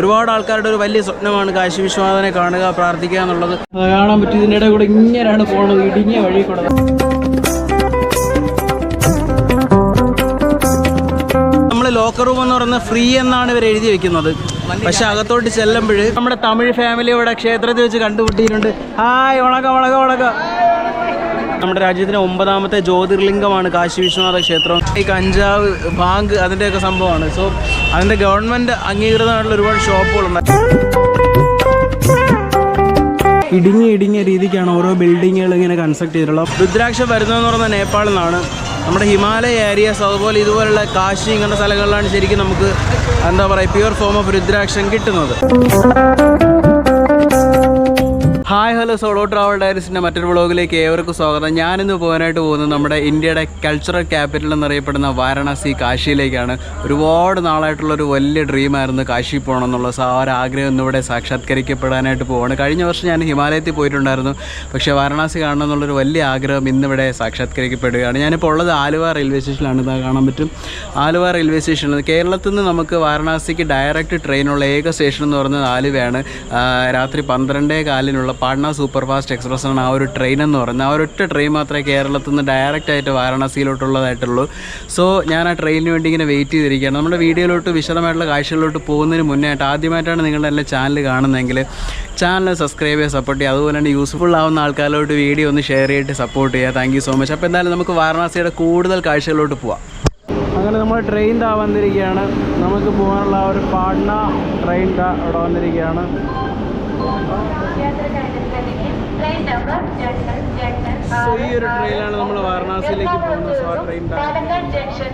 ഒരുപാട് ആൾക്കാരുടെ ഒരു വലിയ സ്വപ്നമാണ് കാശി വിശ്വനാഥനെ കാണുക പ്രാർത്ഥിക്കുക എന്നുള്ളത്. കാണാൻ പറ്റും ഇതിന്റെ ഇടയിൽ കൂടെ ഇങ്ങനെയാണ് പോകുന്നത് ഇടുങ്ങിയ വഴി കൂടെ നമ്മൾ ലോക്കർ റൂം എന്ന് പറയുന്നത് ഫ്രീ എന്നാണ് ഇവർ എഴുതി വെക്കുന്നത്. പക്ഷെ അകത്തോട്ട് ചെല്ലുമ്പോൾ നമ്മുടെ തമിഴ് ഫാമിലി ഇവിടെ ക്ഷേത്രത്തിൽ വെച്ച് കണ്ടുപിട്ടിട്ടുണ്ട് ഹായ് ഉണക്ക ഉണക ഉണക നമ്മുടെ രാജ്യത്തിലെ ഒമ്പതാമത്തെ ജ്യോതിർലിംഗമാണ് കാശി വിശ്വനാഥ ക്ഷേത്രം. ഈ കഞ്ചാവ് ബാങ്ക് അതിന്റെയൊക്കെ സംഭവമാണ്. സോ അതിന്റെ ഗവൺമെന്റ് അംഗീകൃതമായിട്ടുള്ള ഒരുപാട് ഷോപ്പുകളുണ്ട്. ഇടുങ്ങി ഇടുങ്ങിയ രീതിക്കാണ് ഓരോ ബിൽഡിങ്ങുകൾ ഇങ്ങനെ കൺസ്ട്രക്ട് ചെയ്തിട്ടുള്ളത്. രുദ്രാക്ഷം വരുന്നതെന്ന് പറയുന്നത് നേപ്പാളിൽ നിന്നാണ്. നമ്മുടെ ഹിമാലയ ഏരിയാസ് അതുപോലെ ഇതുപോലുള്ള കാശി ഇങ്ങനത്തെ സ്ഥലങ്ങളിലാണ് ശരിക്കും നമുക്ക് എന്താ പറയുക പ്യുവർ ഫോം ഓഫ് രുദ്രാക്ഷം കിട്ടുന്നത്. ഹായ് ഹലോ സോളോ ട്രാവൽ ഡയറീസിന്റെ മറ്റൊരു വ്ളോഗിലേക്ക് ഏവർക്കും സ്വാഗതം. ഞാനിന്ന് പോകാനായിട്ട് പോകുന്നത് നമ്മുടെ ഇന്ത്യയുടെ കൾച്ചറൽ ക്യാപിറ്റൽ എന്നറിയപ്പെടുന്ന വാരണാസി കാശിയിലേക്കാണ്. ഒരുപാട് നാളായിട്ടുള്ള ഒരു വലിയ ഡ്രീമായിരുന്നു കാശി പോകണം എന്നുള്ള ആ ഒരു ആഗ്രഹം ഇന്നിവിടെ സാക്ഷാത്കരിക്കപ്പെടാനായിട്ട് പോവാണ്. കഴിഞ്ഞ വർഷം ഞാൻ ഹിമാലയത്തിൽ പോയിട്ടുണ്ടായിരുന്നു. പക്ഷേ വാരണാസി കാണണം എന്നുള്ളൊരു വലിയ ആഗ്രഹം ഇന്നിവിടെ സാക്ഷാത്കരിക്കപ്പെടുകയാണ്. ഞാനിപ്പോൾ ഉള്ളത് ആലുവ റെയിൽവേ സ്റ്റേഷനിലാണ് ഇതാ കാണാൻ പറ്റും. ആലുവ റെയിൽവേ സ്റ്റേഷനിൽ കേരളത്തിൽ നിന്ന് നമുക്ക് വാരണാസിക്ക് ഡയറക്റ്റ് ട്രെയിനുള്ള ഏക സ്റ്റേഷൻ എന്ന് പറയുന്നത് ആലുവയാണ്. രാത്രി പന്ത്രണ്ടേ കാലിനുള്ള പാട്ന സൂപ്പർ ഫാസ്റ്റ് എക്സ്പ്രസ് ആണ് ആ ഒരു ട്രെയിൻ എന്ന് പറയുന്നത്. ആ ഒരൊറ്റ ട്രെയിൻ മാത്രമേ കേരളത്തിൽ നിന്ന് ഡയറക്റ്റ് ആയിട്ട് വാരണാസിയിലോട്ടുള്ളതായിട്ടുള്ളൂ. സോ ഞാൻ ആ ട്രെയിനിന് വേണ്ടി ഇങ്ങനെ വെയിറ്റ് ചെയ്തിരിക്കുകയാണ്. നമ്മുടെ വീഡിയോയിലോട്ട് വിശദമായിട്ടുള്ള കാഴ്ചകളിലോട്ട് പോകുന്നതിന് മുന്നേ ആയിട്ട് ആദ്യമായിട്ടാണ് നിങ്ങളുടെ എല്ലാ ചാനൽ കാണുന്നതെങ്കിൽ ചാനൽ സബ്സ്ക്രൈബ് ചെയ്യുക സപ്പോർട്ട് ചെയ്യുക. അതുപോലെ തന്നെ യൂസ്ഫുൾ ആവുന്ന ആൾക്കാരിലോട്ട് വീഡിയോ ഒന്ന് ഷെയർ ചെയ്തിട്ട് സപ്പോർട്ട് ചെയ്യുക. താങ്ക് യു സോ മച്ച് അപ്പോൾ എന്തായാലും നമുക്ക് വാരണാസിയുടെ കൂടുതൽ കാഴ്ചകളിലോട്ട് പോവാം. അങ്ങനെ നമ്മൾ ട്രെയിൻ താ വന്നിരിക്കുകയാണ്. നമുക്ക് പോകാനുള്ള ഒരു പാട്ന ട്രെയിൻ താ അവിടെ വന്നിരിക്കുകയാണ്. സോ ഈ ഒരു ട്രെയിനിലാണ് നമ്മൾ വാരണാസിയിലേക്ക് പോകുന്നത്. സോ ജംഗ്ഷൻ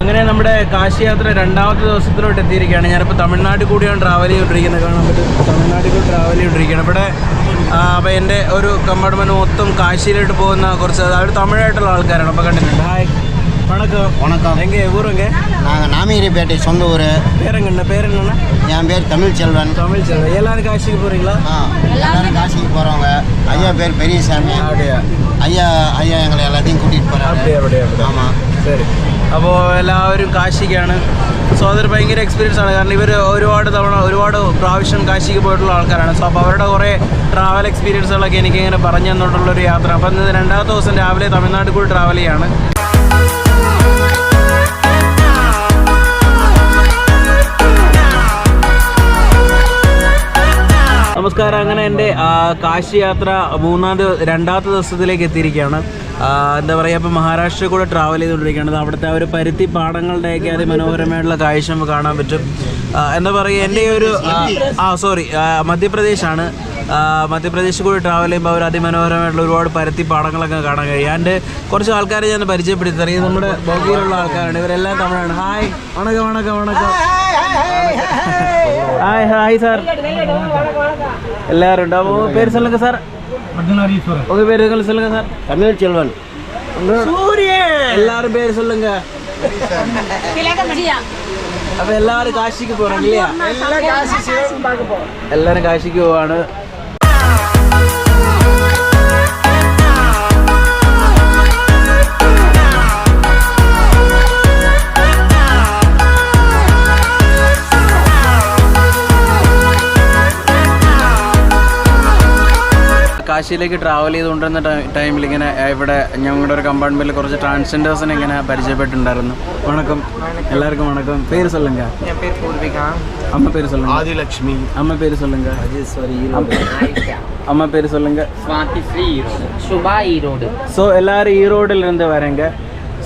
അങ്ങനെ നമ്മുടെ കാശി യാത്ര രണ്ടാമത്തെ ദിവസത്തിലോട്ട് എത്തിയിരിക്കുകയാണ്. ഞാനിപ്പോൾ തമിഴ്നാട്ടിൽ കൂടിയാണ് ട്രാവൽ ചെയ്തുകൊണ്ടിരിക്കുന്നത്. കാണാൻ പറ്റും തമിഴ്നാട്ടിൽ കൂടി ട്രാവൽ ചെയ്തുകൊണ്ടിരിക്കുകയാണ്. ഇവിടെ അപ്പോൾ എന്റെ ഒരു കമ്പാർട്ട്മെന്റ് മൊത്തം കാശിയിലോട്ട് പോകുന്ന കുറച്ച് അവർ തമിഴായിട്ടുള്ള ആൾക്കാരാണ്. അപ്പോൾ കണ്ടിട്ടുണ്ട്. ഹായ് വണക്കം வணக்கம் எங்கே ஊருங்க நாங்கள் நாமகிரிப்பேட்டை சொந்த ஊர் பேருங்கண்ணா பேர் என்னண்ணா என் பேர் தமிழ் செல்வன் தமிழ் செல்வம் எல்லாரும் காசிக்கு போகிறீங்களா ஆ எல்லாரும் காசிக்கு போகிறவங்க ஐயா பேர் பெரியசாமி அப்படியா ஐயா ஐயா எங்களை எல்லாத்தையும் கூட்டிகிட்டு போகிறாரு அப்படியே அப்படியே அப்படியே ஆமாம் ശരി അപ്പോൾ എല്ലാവരും കാശിക്കാണ് സോ അതൊരു ഭയങ്കര എക്സ്പീരിയൻസ് ആണ് കാരണം ഇവർ ഒരുപാട് തവണ ഒരുപാട് പ്രാവശ്യം കാശിക്ക് പോയിട്ടുള്ള ആൾക്കാരാണ് സോ അപ്പോൾ അവരുടെ കുറേ ട്രാവൽ എക്സ്പീരിയൻസുകളൊക്കെ എനിക്ക് ഇങ്ങനെ പറഞ്ഞു തന്നിട്ടുള്ളൊരു യാത്ര അപ്പോൾ ഇന്ന് രണ്ടാമത്തെ ദിവസം രാവിലെ തമിഴ്നാട്ടിൽ കൂടി ട്രാവൽ ചെയ്യാണ് നമസ്കാരം. അങ്ങനെ എന്റെ കാശി യാത്ര മൂന്നാം ദിവസം രണ്ടാമത്തെ ദിവസത്തിലേക്ക് എത്തിയിരിക്കുകയാണ്. എന്താ പറയുക ഇപ്പോൾ മഹാരാഷ്ട്രയിൽ കൂടെ ട്രാവൽ ചെയ്തുകൊണ്ടിരിക്കുകയാണ്. അവിടുത്തെ ആ ഒരു പരുത്തി പാടങ്ങളുടെയൊക്കെ അതിമനോഹരമായിട്ടുള്ള കാഴ്ച നമുക്ക് കാണാൻ പറ്റും. എന്താ പറയുക എന്റെ ഒരു ആ, സോറി മധ്യപ്രദേശാണ്. മധ്യപ്രദേശ് മധ്യപ്രദേശിൽ കൂടി ട്രാവൽ ചെയ്യുമ്പോൾ അവർ അതിമനോഹരമായിട്ടുള്ള ഒരുപാട് പരുത്തി പാടങ്ങളൊക്കെ കാണാൻ കഴിയും. എന്റെ കുറച്ച് ആൾക്കാരെ ഞാൻ പരിചയപ്പെടുത്തി തരാം നമ്മുടെ ബോഗിയിലുള്ള ആൾക്കാരാണ്. ഇവരെല്ലാം തമിഴാണ്. ഹായ്. വണക്കം വണക്കം വണക്കം. Hi hi sir. எல்லாரும் உண்டு? அப்போ உங்க பேர் சொல்லுங்க சார். உங்க பேர் எங்களுக்கு சொல்லுங்க சார்? தமிழ் செல்வன். எல்லாரும் பேர் சொல்லுங்க. அப்ப எல்லாரும் காசிக்கு போறாங்க இல்லையா? எல்லாரும் காசிக்கு போவாണ് കാശിയിലേക്ക് ട്രാവൽ ചെയ്തുകൊണ്ടിരുന്ന ടൈമിൽ ഇങ്ങനെ ഇവിടെ ഞങ്ങളുടെ ഒരു കമ്പാർട്ട്മെന്റിൽ കുറച്ച് ട്രാൻസ്ജെൻഡേഴ്സിനെ ഇങ്ങനെ പരിചയപ്പെട്ടിട്ടുണ്ടായിരുന്നു വണക്കം എല്ലാവർക്കും വണക്കം പേര് சொல்லுங்க என் பேர் பூர்விகா அம்மா അമ്മ പേര് ஆதிலட்சுமி அம்மா பேர் சொல்லுங்க ராஜேஸ்வரி அம்மா பேர் சொல்லுங்க ஸ்வாதி ஸ்ரீ സോ എല്ലാവരും ஸோ எல்லாரும் ஈரோடிலிருந்து வரேங்க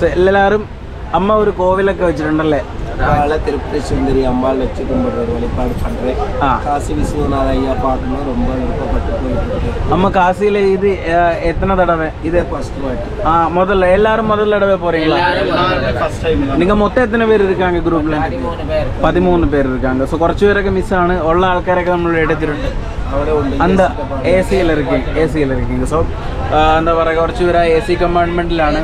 ஸோ எல்லாரும் അമ്മ ഒരു കോവിലൊക്കെ വെച്ചിട്ടുണ്ടല്ലേ காலை திருப்பதி சுந்தரி அம்பாள் வச்சு கும்பிடுறது வழிபாடு பண்ணுறேன் ஆ. காசி விஸ்வநாத ஐயா பார்க்கணும் ரொம்ப விருப்பப்பட்டு போயிட்டு இருக்கேன் அம்மா காசியில் இது அஹ், எத்தனை தடவை இது ஃபர்ஸ்ட் வாட்டி ஆ முதல்ல எல்லாரும் முதல் தடவை போறீங்களா ஃபர்ஸ்ட் டைம் நீங்க மொத்தம் எத்தனை பேர் இருக்காங்க ഗ്രൂപ്പിൽ പതിമൂന്ന് പേര് இருக்காங்க ஸோ കുറച്ച് പേരൊക്കെ മിസ്സാണ് ഉള്ള ആൾക്കാരൊക്കെ നമ്മൾ എടുത്തിട്ടുണ്ട് അവിടെ ഉണ്ട് அந்த ஏசியில் இருக்கீங்க ஏசியில் இருக்கீங்க ஸோ എന്താ പറയുക കുറച്ച് പേര് ആ എ സി കമ്പാർട്ട്മെൻറ്റിലാണ്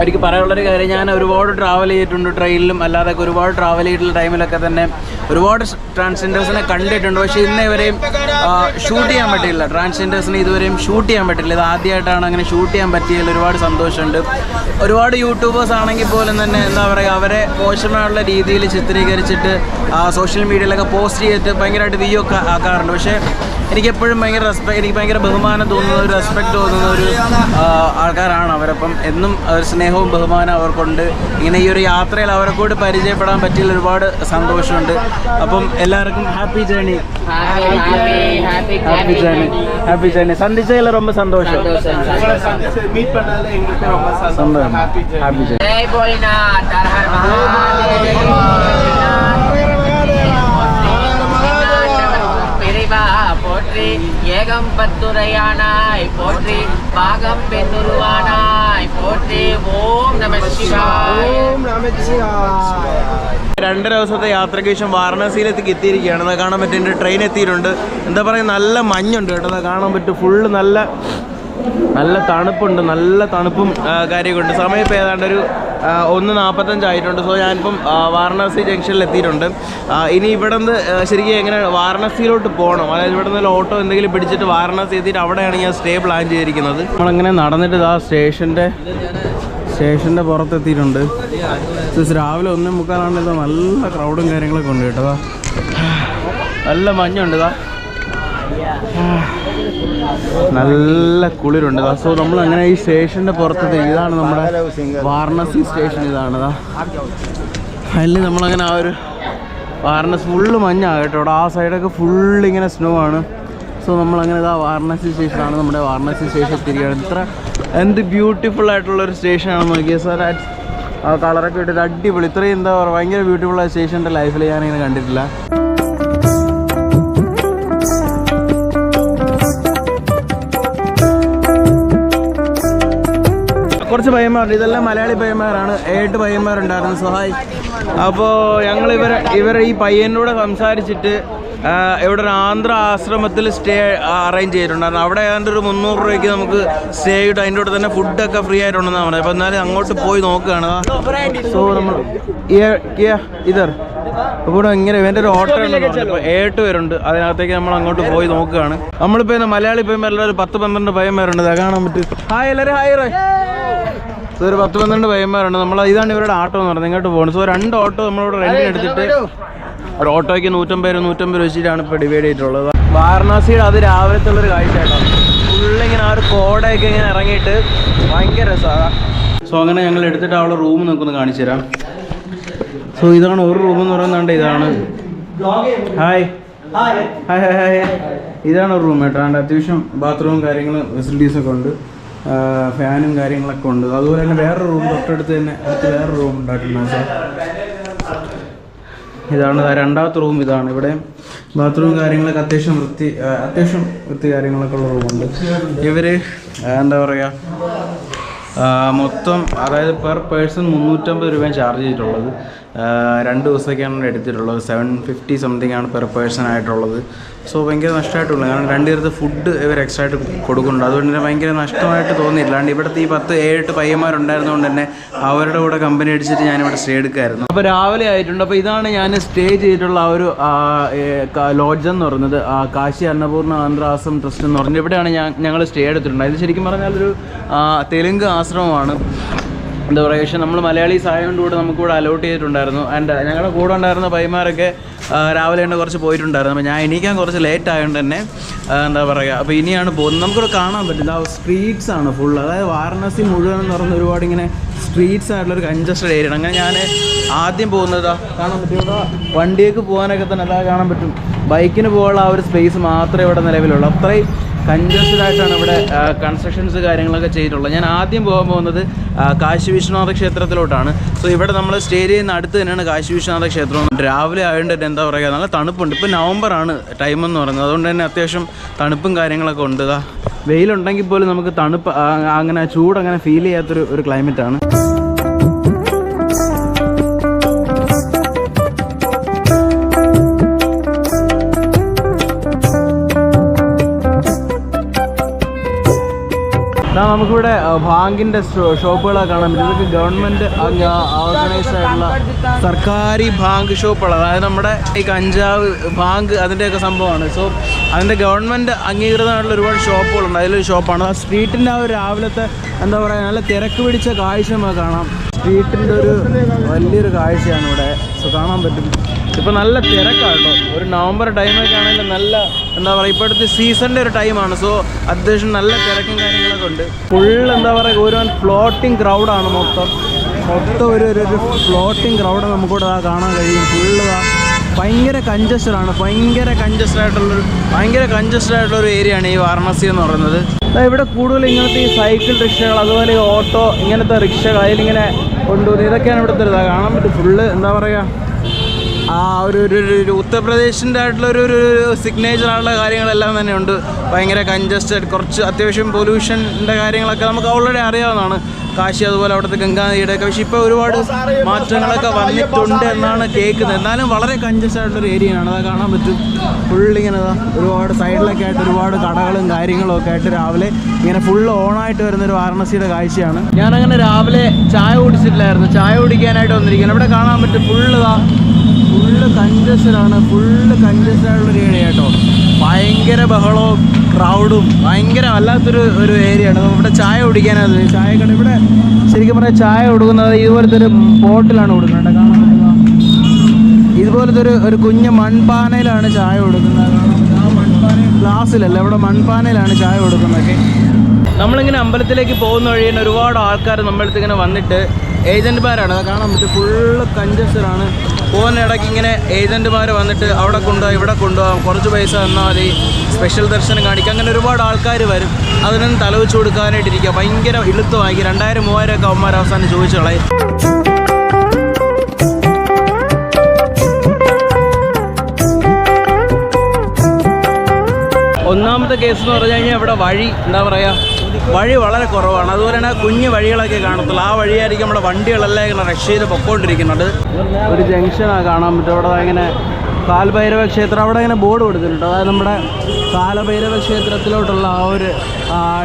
എനിക്ക് പറയാനുള്ളൊരു കാര്യം ഞാൻ ഒരുപാട് ട്രാവൽ ചെയ്തിട്ടുണ്ട് ട്രെയിനിലും അല്ലാതെ ഒരുപാട് ട്രാവൽ ചെയ്തിട്ടുള്ള ടൈമിലൊക്കെ തന്നെ ഒരുപാട് ട്രാൻസ്ജെൻഡേഴ്സിനെ കണ്ടിട്ടുണ്ട്. പക്ഷേ ഇന്ന് ഇവരെയും ഷൂട്ട് ചെയ്യാൻ പറ്റില്ല ട്രാൻസ്ജെൻഡേഴ്സിനെ ഇതുവരെയും ഷൂട്ട് ചെയ്യാൻ പറ്റില്ല ഇത് ആദ്യമായിട്ടാണ് അങ്ങനെ ഷൂട്ട് ചെയ്യാൻ പറ്റിയതിൽ ഒരുപാട് സന്തോഷമുണ്ട്. ഒരുപാട് യൂട്യൂബേഴ്സ് ആണെങ്കിൽ പോലും തന്നെ എന്താ പറയുക അവരെ മോശമായുള്ള രീതിയിൽ ചിത്രീകരിച്ചിട്ട് സോഷ്യൽ മീഡിയയിലൊക്കെ പോസ്റ്റ് ചെയ്തിട്ട് ഭയങ്കരമായിട്ട് വ്യൂ ഒക്കെ ആക്കാറുണ്ട്. പക്ഷേ എനിക്ക് എപ്പോഴും ഭയങ്കര റെസ്പെക്ട് എനിക്ക് ഭയങ്കര ബഹുമാനം തോന്നുന്ന ഒരു റെസ്പെക്ട് തോന്നുന്ന ഒരു ആൾക്കാരാണ് അവരപ്പം. എന്നും സ്നേഹവും ബഹുമാനം അവർക്കുണ്ട് ഇങ്ങനെ ഈ ഒരു യാത്രയിൽ അവരെ കൂടി പരിചയപ്പെടാൻ പറ്റിയതിൽ ഒരുപാട് സന്തോഷമുണ്ട് അപ്പം എല്ലാവർക്കും happy journey Happy, happy, happy, happy journey happy journey സന്ധിച്ചതിൽ ரொம்ப സന്തോഷം மீட் பண்ணதுல எங்களுக்கு ரொம்ப സന്തോഷം சந்தோஷம் ஹாப்பி ഹാപ്പി ജേണി போற்றி ஏகம் பத்துரையானாய் போற்றி பாகம் பெண்ணுருவானாய் போற்றி ஓம் நம சிவாய் രണ്ടര ദിവസത്തെ യാത്രയ്ക്ക് ശേഷം വാരണാസിയിലേക്ക് എത്തിയിരിക്കുകയാണ് അത് കാണാൻ പറ്റും എൻ്റെ ട്രെയിൻ എത്തിയിട്ടുണ്ട് എന്താ പറയുക നല്ല മഞ്ഞുണ്ട് കേട്ടോ അത് കാണാൻ പറ്റും ഫുള്ള് നല്ല നല്ല തണുപ്പുണ്ട് നല്ല തണുപ്പും കാര്യമൊക്കെ സമയം ഇപ്പോൾ ഏതാണ്ട് ഒരു ഒന്ന് നാൽപ്പത്തഞ്ചായിട്ടുണ്ട് സോ ഞാനിപ്പം വാരണാസി ജംഗ്ഷനിൽ എത്തിയിട്ടുണ്ട്. ഇനി ഇവിടെ നിന്ന് ശരിക്കും എങ്ങനെ വാരണാസിയിലോട്ട് പോകണം? അതായത് ഇവിടെ നിന്ന് ഓട്ടോ എന്തെങ്കിലും പിടിച്ചിട്ട് വാരണാസി എത്തിയിട്ട് അവിടെയാണ് ഞാൻ സ്റ്റേ പ്ലാൻ ചെയ്തിരിക്കുന്നത്. നമ്മളങ്ങനെ നടന്നിട്ട് ആ സ്റ്റേഷന്റെ സ്റ്റേഷന്റെ പുറത്തെത്തിയിട്ടുണ്ട് ഇത് രാവിലെ ഒന്നേ മുക്കാലാണെങ്കിൽ നല്ല ക്രൗഡും കാര്യങ്ങളൊക്കെ ഉണ്ട് കേട്ടോ. നല്ല മഞ്ഞുണ്ട് ഇതാ. നല്ല കുളിരുണ്ട്. സോ നമ്മൾ അങ്ങനെ ഈ സ്റ്റേഷന്റെ പുറത്തത് ഇതാണ് നമ്മുടെ വാരണസി സ്റ്റേഷൻ ഇതാണ് ഇതാ അതിൽ നമ്മളങ്ങനെ ആ ഒരു വാരണസി ഫുള്ള് മഞ്ഞാണ് കേട്ടോ ആ സൈഡൊക്കെ ഫുള്ള് ഇങ്ങനെ സ്നോ ആണ്. സോ നമ്മളങ്ങനെ ഇതാ വാരണസി സ്റ്റേഷനാണ് നമ്മുടെ വാരണസി സ്റ്റേഷൻ എത്തിയിരിക്കുകയാണ് ഇത്ര എന്ത് ബ്യൂട്ടിഫുൾ ആയിട്ടുള്ള ഒരു സ്റ്റേഷനാണ് നോക്കിയത് സാർ ആ കളറൊക്കെ ഇട്ടിട്ട് അടിപൊളി. ഇത്രയും എന്താ പറയുക ഭയങ്കര ബ്യൂട്ടിഫുൾ ആയ സ്റ്റേഷന്റെ ലൈഫിൽ ഞാനിങ്ങനെ കണ്ടിട്ടില്ല. കുറച്ച് പയ്യന്മാരുണ്ട് ഇതെല്ലാം മലയാളി പയ്യന്മാരാണ്. ഏട്ട് പയ്യന്മാരുണ്ടായിരുന്നു സഹായ്. അപ്പോൾ ഞങ്ങൾ ഇവരെ ഇവരെ ഈ പയ്യനോട് സംസാരിച്ചിട്ട് ഇവിടെ ഒരു ആന്ധ്ര ആശ്രമത്തിൽ സ്റ്റേ അറേഞ്ച് ചെയ്തിട്ടുണ്ടായിരുന്നു. അവിടെ ഏതാണ്ട് ഒരു മുന്നൂറ് രൂപയ്ക്ക് നമുക്ക് സ്റ്റേ ചെയ്തിട്ട് അതിന്റെ കൂടെ തന്നെ ഫുഡൊക്കെ ഫ്രീ ആയിട്ടുണ്ടെന്നാണ് പറഞ്ഞത്. അപ്പോൾ എന്നാലും അങ്ങോട്ട് പോയി നോക്കുകയാണ് സോ നമ്മൾ ഇതർ. അപ്പോൾ ഇങ്ങനെ ഇവന്റെ ഒരു ഓട്ടോ ഏട്ട് പേരുണ്ട്. അതിനകത്തേക്ക് നമ്മൾ അങ്ങോട്ട് പോയി നോക്കുകയാണ് നമ്മളിപ്പോൾ മലയാളി പയ്യന്മാരുടെ ഒരു പത്ത് പന്ത്രണ്ട് പയ്യന്മാരുണ്ട്. കാണാൻ പറ്റും. ഹായ് എല്ലാവരും ഹായ് റേ ഒരു പത്ത് പന്ത്രണ്ട് പയ്യന്മാരുണ്ട്. നമ്മൾ ഇതാണ് ഇവരുടെ ആട്ടോ എന്ന് പറഞ്ഞത് ഇങ്ങോട്ട് പോകുന്നത് സോ രണ്ട് ഓട്ടോ നമ്മളിവിടെ റെന്റിന് എടുത്തിട്ട് ഒരു ഓട്ടോയ്ക്ക് നൂറ്റമ്പത് രൂപ നൂറ്റമ്പത് രൂപ വെച്ചിട്ടാണ് ഇപ്പോൾ ഡിവൈഡ് ചെയ്തിട്ടുള്ളത്. വാരണാസിയുടെ അത് രാവിലത്തെ ഉള്ളൊരു കാഴ്ചയാട്ടോ ഫുള്ളിങ്ങനെ ആ ഒരു കോടയൊക്കെ ഇങ്ങനെ ഇറങ്ങിയിട്ട് ഭയങ്കര രസമാണ് സോ അങ്ങനെ ഞങ്ങൾ എടുത്തിട്ട് അവളെ റൂം നമുക്കൊന്ന് കാണിച്ചു തരാം. സോ ഇതാണ് ഒരു റൂം എന്ന് പറയുന്നത് ഇതാണ്. ഹായ് ഹായ് ഹായ് ഹായ് ഇതാണ് ഒരു റൂം കേട്ടോ. അത്യാവശ്യം ബാത്റൂമും കാര്യങ്ങളും ഫെസിലിറ്റീസൊക്കെ ഉണ്ട്. ഫാനും കാര്യങ്ങളൊക്കെ ഉണ്ട്. അതുപോലെ തന്നെ വേറൊരു റൂം തൊട്ടടുത്ത് തന്നെ അടുത്ത് വേറൊരു റൂം ഉണ്ടായിട്ടുണ്ട് സാർ ഇതാണ് രണ്ടാമത്തെ റൂം ഇതാണ്. ഇവിടെ ബാത്റൂം കാര്യങ്ങളൊക്കെ അത്യാവശ്യം വൃത്തി അത്യാവശ്യം വൃത്തി കാര്യങ്ങളൊക്കെ ഉള്ള റൂമുണ്ട് ഇവർ എന്താ പറയുക ആ, മൊത്തം അതായത് പെർ പേഴ്സൺ മുന്നൂറ്റമ്പത് രൂപയാണ് ചാർജ് ചെയ്തിട്ടുള്ളത്. രണ്ട് ദിവസമൊക്കെയാണ് എടുത്തിട്ടുള്ളത്. സെവൻ ഫിഫ്റ്റി സംതിങ് ആണ് പെർ പേഴ്സൺ ആയിട്ടുള്ളത്. സോ ഭയങ്കര നഷ്ടമായിട്ടുള്ളത് കാരണം രണ്ട് പേർക്ക് ഫുഡ് ഇവർ എക്സ്ട്രാ ആയിട്ട് കൊടുക്കുന്നുണ്ട്. അതുകൊണ്ട് തന്നെ ഭയങ്കര നഷ്ടമായിട്ട് തോന്നിയില്ല കാരണം ഇവിടുത്തെ ഈ പത്ത് ഏഴെട്ട് പയ്യന്മാരുണ്ടായിരുന്നതുകൊണ്ട് തന്നെ അവരുടെ കൂടെ കമ്പനി അടിച്ചിട്ട് ഞാനിവിടെ സ്റ്റേ എടുക്കായിരുന്നു. അപ്പോൾ രാവിലെ ആയിട്ടുണ്ട്. അപ്പോൾ ഇതാണ് ഞാൻ സ്റ്റേ ചെയ്തിട്ടുള്ള ആ ഒരു ലോഡ്ജ് എന്ന് പറയുന്നത്. കാശി അന്നപൂർണ ആന്ധ്രാസം ട്രസ്റ്റ് എന്ന് പറഞ്ഞത് ഇവിടെയാണ് ഞാൻ ഞങ്ങൾ സ്റ്റേ എടുത്തിട്ടുണ്ട് ഇത് ശരിക്കും പറഞ്ഞാൽ ഒരു തെലുങ്ക് ആശ്രമമാണ്. എന്താ പറയുക പക്ഷേ നമ്മൾ മലയാളീസ് ആയതുകൊണ്ട് കൂടെ നമുക്ക് കൂടെ അലോട്ട് ചെയ്തിട്ടുണ്ടായിരുന്നു. ആൻഡ് ഞങ്ങളുടെ കൂടെ ഉണ്ടായിരുന്ന പൈമാരൊക്കെ രാവിലെ തന്നെ കുറച്ച് പോയിട്ടുണ്ടായിരുന്നു. അപ്പോൾ ഞാൻ എണീക്കാൻ കുറച്ച് ലേറ്റ് ആയതുകൊണ്ട് തന്നെ എന്താ പറയുക അപ്പോൾ ഇനിയാണ് പോകുന്നത് നമുക്കിവിടെ കാണാൻ പറ്റില്ല സ്ട്രീറ്റ്സ് ആണ് ഫുൾ അതായത് വാരണാസി മുഴുവൻ എന്ന് പറയുന്ന ഒരുപാട് ഇങ്ങനെ സ്ട്രീറ്റ്സ് ആയിട്ടുള്ള ഒരു കഞ്ചസ്റ്റഡ് ഏരിയ അങ്ങനെ ഞാൻ ആദ്യം പോകുന്നത് കാണാൻ പറ്റും. ഇവിടെ വണ്ടിയൊക്കെ പോകാനൊക്കെ തന്നെ അതാ കാണാൻ പറ്റും. ബൈക്കിന് പോകാനുള്ള ആ ഒരു സ്പേസ് മാത്രമേ ഇവിടെ നിലവിലുള്ളൂ. അത്രയും കൺജസ്റ്റഡ് ആയിട്ടാണ് ഇവിടെ കൺസ്ട്രക്ഷൻസ് കാര്യങ്ങളൊക്കെ ചെയ്തിട്ടുള്ളത്. ഞാൻ ആദ്യം പോകാൻ പോകുന്നത് കാശി വിശ്വനാഥ ക്ഷേത്രത്തിലോട്ടാണ്. സോ ഇവിടെ നമ്മൾ സ്റ്റേ ചെയ്യുന്ന അടുത്ത് തന്നെയാണ് കാശി വിശ്വനാഥ ക്ഷേത്രം. രാവിലെ ആയതുകൊണ്ട് തന്നെ എന്താ പറയുക നല്ല തണുപ്പുണ്ട്. ഇപ്പോൾ നവംബറാണ് ടൈം എന്ന് പറയുന്നത്. അതുകൊണ്ട് തന്നെ അത്യാവശ്യം തണുപ്പും കാര്യങ്ങളൊക്കെ ഉണ്ട്. വെയിലുണ്ടെങ്കിൽ പോലും നമുക്ക് തണുപ്പ് അങ്ങനെ ചൂട് അങ്ങനെ ഫീൽ ചെയ്യാത്തൊരു ഒരു ക്ലൈമറ്റാണ് നമുക്കിവിടെ ബാങ്കിന്റെ ഷോപ്പുകളൊക്കെ കാണാൻ പറ്റും ഇതൊക്കെ ഗവൺമെന്റ് ഓർഗനൈസ് ആയിട്ടുള്ള സർക്കാരി ബാങ്ക് ഷോപ്പുകൾ. അതായത് നമ്മുടെ ഈ കഞ്ചാവ് ബാങ്ക് അതിന്റെയൊക്കെ സംഭവമാണ്. സോ അതിന്റെ ഗവൺമെന്റ് അംഗീകൃതമായിട്ടുള്ള ഒരുപാട് ഷോപ്പുകളുണ്ട്. അതിലൊരു ഷോപ്പാണ്. ആ സ്ട്രീറ്റിന്റെ ആ ഒരു രാവിലത്തെ എന്താ പറയുക നല്ല തിരക്ക് പിടിച്ച കാഴ്ച നമുക്ക് കാണാം. സ്ട്രീറ്റിന്റെ ഒരു വലിയൊരു കാഴ്ചയാണ് ഇവിടെ. കാണാൻ പറ്റും. ഇപ്പോൾ നല്ല തിരക്കാട്ടോ. കേട്ടോ ഒരു നവംബർ ടൈമൊക്കെ ആണെങ്കിൽ നല്ല എന്താ പറയുക ഇപ്പോഴത്തെ സീസണിന്റെ ഒരു ടൈമാണ് സോ അത്യാവശ്യം നല്ല തിരക്കും കാര്യങ്ങളൊക്കെ ഉണ്ട്. ഫുൾ എന്താ പറയുക ഒരു ഫ്ലോട്ടിംഗ് ക്രൗഡാണ് മൊത്തം. മൊത്തം ഒരു ഒരു ഫ്ലോട്ടിംഗ് ക്രൗഡ് നമുക്കിവിടെ കാണാൻ കഴിയും. ഫുള്ള് ഭയങ്കര കഞ്ചസ്റ്റഡ് ആണ്. ഭയങ്കര കഞ്ചസ്റ്റഡ് ആയിട്ടുള്ളൊരു ഭയങ്കര കഞ്ചസ്റ്റഡ് ആയിട്ടുള്ള ഒരു ഏരിയ ആണ് ഈ വാരണാസി എന്ന് പറയുന്നത്. ഇവിടെ കൂടുതൽ ഇങ്ങനത്തെ ഈ സൈക്കിൾ റിക്ഷകൾ അതുപോലെ ഓട്ടോ ഇങ്ങനത്തെ റിക്ഷകൾ അതിലിങ്ങനെ കൊണ്ടുപോകുന്നത് ഇതൊക്കെയാണ് ഇവിടുത്തെ ഇതാ. കാണാൻ പറ്റും. ഫുള്ള് എന്താ പറയുക ആ ഒരു ഒരു ഉത്തർപ്രദേശിന്റെ ആയിട്ടുള്ള ഒരു ഒരു സിഗ്നേച്ചറായിട്ടുള്ള കാര്യങ്ങളെല്ലാം തന്നെ ഉണ്ട് ഭയങ്കര കഞ്ചസ്റ്റഡ് കുറച്ച് അത്യാവശ്യം പൊല്യൂഷന്റെ കാര്യങ്ങളൊക്കെ നമുക്ക് ഓൾറെഡി അറിയാവുന്നതാണ്. കാശി അതുപോലെ അവിടുത്തെ ഗംഗാനദിയുടെ ഒക്കെ. പക്ഷേ ഇപ്പോൾ ഒരുപാട് മാറ്റങ്ങളൊക്കെ വന്നിട്ടുണ്ട് എന്നാണ് കേൾക്കുന്നത്. എന്നാലും വളരെ കഞ്ചസ്റ്റഡ് ആയിട്ടുള്ളൊരു ഏരിയ ആണ്. അത് കാണാൻ പറ്റും. ഫുള്ളിങ്ങനെ ഇങ്ങനെ ഒരുപാട് സൈഡിലൊക്കെ ആയിട്ട് ഒരുപാട് കടകളും കാര്യങ്ങളും ഒക്കെ ആയിട്ട് രാവിലെ ഇങ്ങനെ ഫുൾ ഓണായിട്ട് വരുന്ന ഒരു വാരണസിയുടെ കാഴ്ചയാണ്. ഞാനങ്ങനെ രാവിലെ ചായ കുടിച്ചിട്ടില്ലായിരുന്നു. ചായ കുടിക്കാനായിട്ട് വന്നിരിക്കുകയാണ്. ഇവിടെ കാണാൻ പറ്റും ഫുള്ള് ഇതാ ഫുള്ള് കഞ്ചസ്റ്റഡ് ആണ്. ഫുള്ള് ഒരു ഏരിയ കേട്ടോ ഭയങ്കര ബഹളവും ക്രൗഡും ഭയങ്കര വല്ലാത്തൊരു ഒരു ഏരിയ ആണ്. ഇവിടെ ചായ കുടിക്കാനത് ചായ കട ഇവിടെ ശരിക്കും പറഞ്ഞാൽ ചായ കൊടുക്കുന്നത് ഇതുപോലത്തെ ഒരു ബോട്ടിലാണ് കൊടുക്കുന്നത്. കാണാൻ. ഇതുപോലത്തെ ഒരു ഒരു കുഞ്ഞ് മൺപാനയിലാണ് ചായ കൊടുക്കുന്നത്. ഗ്ലാസ്സിലല്ല ഇവിടെ മൺപാനയിലാണ് ചായ കൊടുക്കുന്നതൊക്കെ നമ്മളിങ്ങനെ അമ്പലത്തിലേക്ക് പോകുന്ന വഴി തന്നെ ഒരുപാട് ആൾക്കാർ നമ്മളടുത്ത് ഇങ്ങനെ വന്നിട്ട് ഏജന്റ്മാരാണ് കാണാൻ പറ്റും ഫുള്ള് കഞ്ചസ്റ്റഡ് ആണ്. പോകുന്ന ഇടയ്ക്ക് ഇങ്ങനെ ഏജന്റുമാർ വന്നിട്ട് അവിടെ കൊണ്ടുപോകാം ഇവിടെ കൊണ്ടുപോകാം കുറച്ച് പൈസ തന്നാൽ മതി സ്പെഷ്യൽ ദർശനം കാണിക്കാം. അങ്ങനെ ഒരുപാട് ആൾക്കാർ വരും. അതിനൊന്നും തലവെച്ച് കൊടുക്കാനായിട്ടിരിക്കുക ഭയങ്കര ഇളുത്ത് വാങ്ങി രണ്ടായിരം മൂവായിരം ഒക്കെ അവന്മാർ അവസാനം ചോദിച്ചു കളയും. ഒന്നാമത്തെ കേസ് എന്ന് പറഞ്ഞു കഴിഞ്ഞാൽ ഇവിടെ വഴി എന്താ പറയുക വഴി വളരെ കുറവാണ്. അതുപോലെ തന്നെ കുഞ്ഞു വഴികളൊക്കെ കാണത്തുള്ളൂ. ആ വഴിയായിരിക്കും നമ്മുടെ വണ്ടികളെല്ലാം ഇങ്ങനെ റഷ് ചെയ്ത് പൊക്കോണ്ടിരിക്കുന്നുണ്ട് ഒരു ജംഗ്ഷനാണ് കാണാൻ പറ്റും അവിടെ ഇങ്ങനെ കാൽഭൈരവ ക്ഷേത്രം അവിടെ ഇങ്ങനെ ബോർഡ് കൊടുത്തിട്ടുണ്ട്. അതായത് നമ്മുടെ കാലഭൈരവ ക്ഷേത്രത്തിലോട്ടുള്ള ആ ഒരു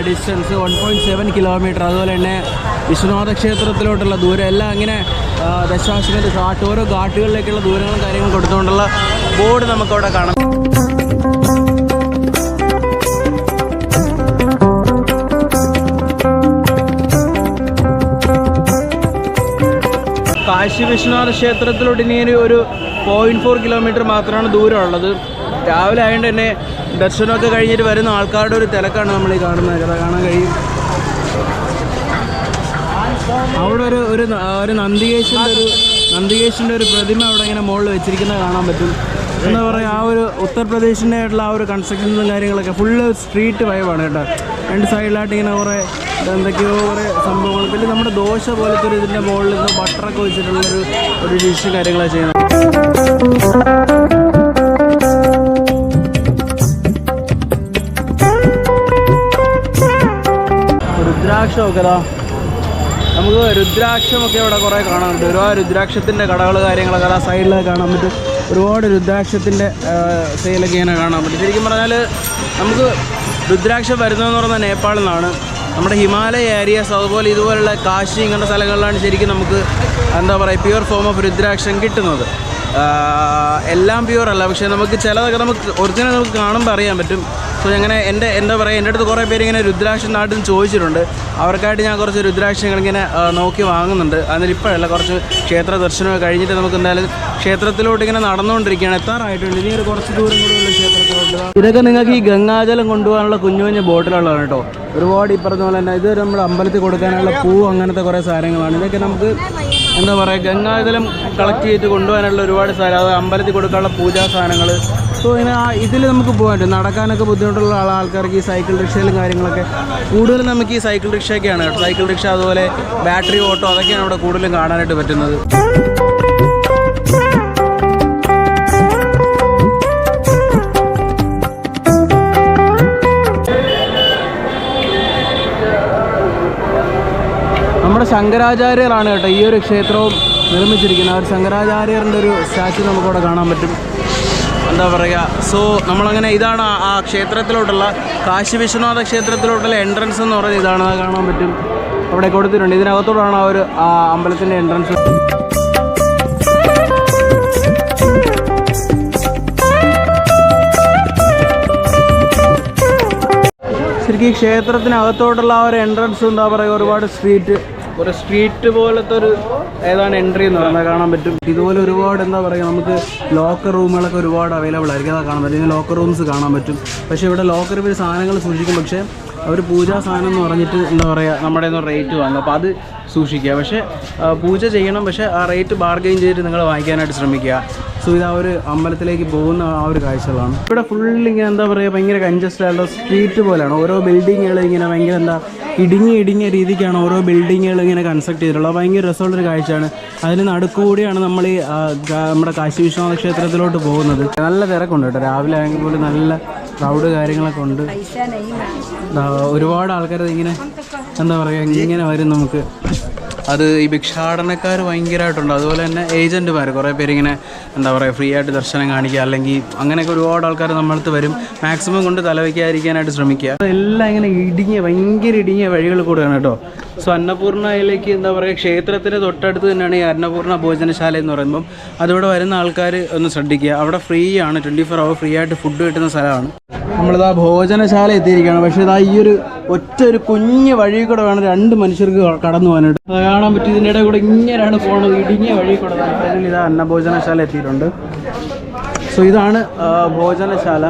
distance one point seven kilometre അതുപോലെ തന്നെ വിശ്വനാഥ ക്ഷേത്രത്തിലോട്ടുള്ള ദൂരം. എല്ലാം അങ്ങനെ ദശാശ്വത ഘാട്ട് ഓരോ ഘാട്ടുകളിലേക്കുള്ള ദൂരങ്ങളും കാര്യങ്ങളും കൊടുത്തുകൊണ്ടുള്ള ബോർഡ് നമുക്കവിടെ കാണാം. കാശി വിശ്വനാഥ ക്ഷേത്രത്തിലോട്ട് ഇനി ഒരു- പോയിന്റ് ഫോർ കിലോമീറ്റർ മാത്രമാണ് ദൂരമുള്ളത്. രാവിലെ ആയതുകൊണ്ട് തന്നെ ദർശനമൊക്കെ കഴിഞ്ഞിട്ട് വരുന്ന ആൾക്കാരുടെ ഒരു തിരക്കാണ് നമ്മൾ ഈ കാണുന്നത്. കാണാൻ കഴിയും. അവിടെ ഒരു ഒരു ഒരു നന്ദികേശിന്റെ ഒരു നന്ദികേശിന്റെ ഒരു പ്രതിമ അവിടെ ഇങ്ങനെ മുകളിൽ വെച്ചിരിക്കുന്നത് കാണാൻ പറ്റും. എന്താ പറയുക ആ ഒരു ഉത്തർപ്രദേശിന്റെ ആയിട്ടുള്ള ആ ഒരു കൺസ്ട്രക്ഷൻസും കാര്യങ്ങളൊക്കെ ഫുള്ള് സ്ട്രീറ്റ് വൈബാണ് കേട്ടോ. രണ്ട് സൈഡിലായിട്ട് ഇങ്ങനെ കുറേ എന്തൊക്കെയോ കുറേ സംഭവങ്ങൾ പിന്നെ നമ്മുടെ ദോശ പോലത്തെ ഒരു ഇതിന്റെ മുകളിൽ നിന്ന് ബട്ടറൊക്കെ വെച്ചിട്ടുള്ളൊരു ഒരു ഡിഷ് കാര്യങ്ങളൊക്കെ ചെയ്യുന്നത്. രുദ്രാക്ഷമൊക്കെ നമുക്ക് രുദ്രാക്ഷമൊക്കെ ഇവിടെ കുറേ കാണാനുണ്ട്. ഒരുപാട് രുദ്രാക്ഷത്തിന്റെ കടകൾ കാര്യങ്ങളൊക്കെ ആ സൈഡിലൊക്കെ കാണാൻ പറ്റും. ഒരുപാട് രുദ്രാക്ഷത്തിന്റെ സെയിലൊക്കെ ഇങ്ങനെ കാണാൻ പറ്റും. ശരിക്കും പറഞ്ഞാൽ നമുക്ക് രുദ്രാക്ഷം വരുന്നതെന്ന് പറഞ്ഞാൽ നേപ്പാളിൽ നിന്നാണ്. നമ്മുടെ ഹിമാലയ ഏരിയാസ് അതുപോലെ ഇതുപോലുള്ള കാശി ഇങ്ങനത്തെ സ്ഥലങ്ങളിലാണ് ശരിക്കും നമുക്ക് എന്താ പറയുക പ്യുവർ ഫോം ഓഫ് രുദ്രാക്ഷം കിട്ടുന്നത്. എല്ലാം പ്യുവർ അല്ല. പക്ഷേ നമുക്ക് ചിലതൊക്കെ നമുക്ക് ഒറിജിനൽ നമുക്ക് കാണുമ്പോൾ അറിയാൻ പറ്റും. സോ അങ്ങനെ എന്റെ എന്താ പറയുക എന്റെ അടുത്ത് കുറേ പേര് ഇങ്ങനെ രുദ്രാക്ഷം നാട്ടിൽ നിന്ന് ചോദിച്ചിട്ടുണ്ട്. അവർക്കായിട്ട് ഞാൻ കുറച്ച് രുദ്രാക്ഷങ്ങൾ ഇങ്ങനെ നോക്കി വാങ്ങുന്നുണ്ട്. അതിൽ ഇപ്പോഴല്ല കുറച്ച് ക്ഷേത്ര ദർശനമൊക്കെ കഴിഞ്ഞിട്ട് നമുക്ക് എന്തായാലും ക്ഷേത്രത്തിലോട്ട് ഇങ്ങനെ നടന്നുകൊണ്ടിരിക്കുകയാണ്. എത്താറായിട്ടുണ്ട് ഇനി ഒരു കുറച്ച് ദൂരം കൂടെ ഉള്ള ക്ഷേത്രത്തിലോട്ട് ഇതൊക്കെ നിങ്ങൾക്ക് ഈ ഗംഗാജലം കൊണ്ടുപോകാനുള്ള കുഞ്ഞു കുഞ്ഞു ബോട്ടിലുള്ളതാണ് കേട്ടോ. ഒരുപാട് ഈ പറഞ്ഞ പോലെ തന്നെ ഇത് നമ്മുടെ അമ്പലത്തിൽ കൊടുക്കാനുള്ള പൂ അങ്ങനത്തെ കുറേ സാധനങ്ങളാണ്. ഇതൊക്കെ നമുക്ക് എന്താ പറയുക ഗംഗാജലം കളക്ട് ചെയ്തിട്ട് കൊണ്ടുപോകാനുള്ള ഒരുപാട് സാധനം. അമ്പലത്തിൽ കൊടുക്കാനുള്ള പൂജാ സാധനങ്ങൾ സോ ഇങ്ങനെ ഇതിൽ നമുക്ക് പറ്റും നടക്കാനൊക്കെ ബുദ്ധിമുട്ടുള്ള ആൾ- ആൾക്കാർക്ക് ഈ സൈക്കിൾ റിക്ഷയിലും കാര്യങ്ങളൊക്കെ. കൂടുതലും നമുക്ക് ഈ സൈക്കിൾ റിക്ഷയൊക്കെയാണ് കേട്ടോ. സൈക്കിൾ റിക്ഷ അതുപോലെ ബാറ്ററി ഓട്ടോ അതൊക്കെയാണ് ഇവിടെ കൂടുതലും കാണാനായിട്ട് പറ്റുന്നത്. നമ്മുടെ ശങ്കരാചാര്യരാണ് കേട്ടോ ഈ ഒരു ക്ഷേത്രവും നിർമ്മിച്ചിരിക്കുന്നത്. ആ ഒരു ശങ്കരാചാര്യരുടെ ഒരു സ്റ്റാച്ചു നമുക്കവിടെ കാണാൻ പറ്റും. എന്താ പറയുക? സോ നമ്മളങ്ങനെ ഇതാണ് ആ- ക്ഷേത്രത്തിലോട്ടുള്ള കാശി വിശ്വനാഥ ക്ഷേത്രത്തിലോട്ടുള്ള എൻട്രൻസ് എന്ന് പറയുന്നത് ഇതാണ് കാണാൻ പറ്റും. അവിടെ കൊടുത്തിട്ടുണ്ട്. ഇതിനകത്തോടാണ് ആ ഒരു അമ്പലത്തിന്റെ എൻട്രൻസ് ശരിക്കും ഈ ക്ഷേത്രത്തിനകത്തോട്ടുള്ള ആ ഒരു എൻട്രൻസ് എന്താ പറയുക ഒരുപാട് സ്ട്രീറ്റ് ഒരു സ്ട്രീറ്റ് പോലത്തെ ഒരു ഏതാണ് എൻട്രി എന്ന് പറഞ്ഞാൽ കാണാൻ പറ്റും. ഇതുപോലെ ഒരുപാട് എന്താ പറയുക നമുക്ക് ലോക്കർ റൂമുകളൊക്കെ ഒരുപാട് അവൈലബിൾ ആയിരിക്കും. അതാ കാണാൻ പറ്റും ലോക്കർ റൂംസ് കാണാൻ പറ്റും. പക്ഷേ ഇവിടെ ലോക്കർ ഇവർ സാധനങ്ങൾ സൂക്ഷിക്കും. പക്ഷേ അവർ പൂജാ സാധനം എന്ന് പറഞ്ഞിട്ട് എന്താ പറയുക നമ്മുടെ റേറ്റ് വാങ്ങും. അപ്പോൾ അത് സൂക്ഷിക്കുക. പക്ഷേ പൂജ ചെയ്യണം. പക്ഷേ ആ റേറ്റ് ബാർഗെയിൻ ചെയ്തിട്ട് നിങ്ങൾ വാങ്ങിക്കാനായിട്ട് ശ്രമിക്കുക. സോ ഇത് ആ ഒരു അമ്പലത്തിലേക്ക് പോകുന്ന ആ ഒരു കാഴ്ചകളാണ്. ഇവിടെ ഫുൾ ഇങ്ങനെ എന്താ പറയുക ഭയങ്കര കഞ്ചസ്റ്റഡ് ആയിട്ടുള്ള സ്ട്രീറ്റ് പോലെയാണ്. ഓരോ ബിൽഡിങ്ങുകൾ ഇങ്ങനെ ഭയങ്കര എന്താ ഇടുങ്ങി ഇടുങ്ങിയ രീതിക്കാണ് ഓരോ ബിൽഡിങ്ങുകൾ ഇങ്ങനെ കൺസ്ട്രക്ട് ചെയ്തിട്ടുള്ളത്. ഭയങ്കര രസമുള്ളൊരു കാഴ്ചയാണ്. അതിന് നടുക്കുകൂടിയാണ് നമ്മൾ ഈ നമ്മുടെ കാശി വിശ്വനാഥ ക്ഷേത്രത്തിലോട്ട് പോകുന്നത്. നല്ല തിരക്കുണ്ട് കേട്ടോ. രാവിലെ ആണെങ്കിൽ പോലും നല്ല ക്രൗഡ് കാര്യങ്ങളൊക്കെ ഉണ്ട്. ഒരുപാട് ആൾക്കാർ ഇങ്ങനെ എന്താ പറയുക ഇങ്ങനെ വരും നമുക്ക്. അത് ഈ ഭിക്ഷാടനക്കാർ ഭയങ്കരമായിട്ടുണ്ട് അതുപോലെ തന്നെ ഏജന്റുമാർ കുറേ പേര് ഇങ്ങനെ എന്താ പറയുക ഫ്രീ ആയിട്ട് ദർശനം കാണിക്കുക അല്ലെങ്കിൽ അങ്ങനെയൊക്കെ ഒരുപാട് ആൾക്കാർ നമ്മളടുത്ത് വരും. മാക്സിമം കൊണ്ട് തലവയ്ക്കാതിരിക്കാനായിട്ട് ശ്രമിക്കുക. എല്ലാം ഇങ്ങനെ ഇടുങ്ങിയ ഭയങ്കര ഇടുങ്ങിയ വഴികൾ കൂടെയാണ് കേട്ടോ. സോ അന്നപൂർണയിലേക്ക് എന്താ പറയുക ക്ഷേത്രത്തിന് തൊട്ടടുത്ത് തന്നെയാണ് ഈ അന്നപൂർണ ഭോജനശാല എന്ന് പറയുമ്പം. അതിവിടെ വരുന്ന ആൾക്കാർ ഒന്ന് ശ്രദ്ധിക്കുക. അവിടെ ഫ്രീ ആണ് ട്വന്റി ഫോർ അവർ ഫ്രീ ആയിട്ട് ഫുഡ് കിട്ടുന്ന സ്ഥലമാണ്. നമ്മളിതാ ഭോജനശാല എത്തിയിരിക്കുകയാണ്. പക്ഷേ ഇതാ ഈ ഒരു ഒറ്റ ഒരു കുഞ്ഞു വഴി കൂടെ വേണം രണ്ട് മനുഷ്യർക്ക് കടന്നു പോകാനായിട്ട്. കാണാൻ പറ്റും ഇതിന്റെ ഇടയിൽ കൂടെ ഇങ്ങനെയാണ് പോണത് ഇടുങ്ങിയ വഴി കൂടെ ദാ ഇതാ അന്നഭോജനശാല എത്തിയിട്ടുണ്ട്. സോ ഇതാണ് ഭോജനശാല.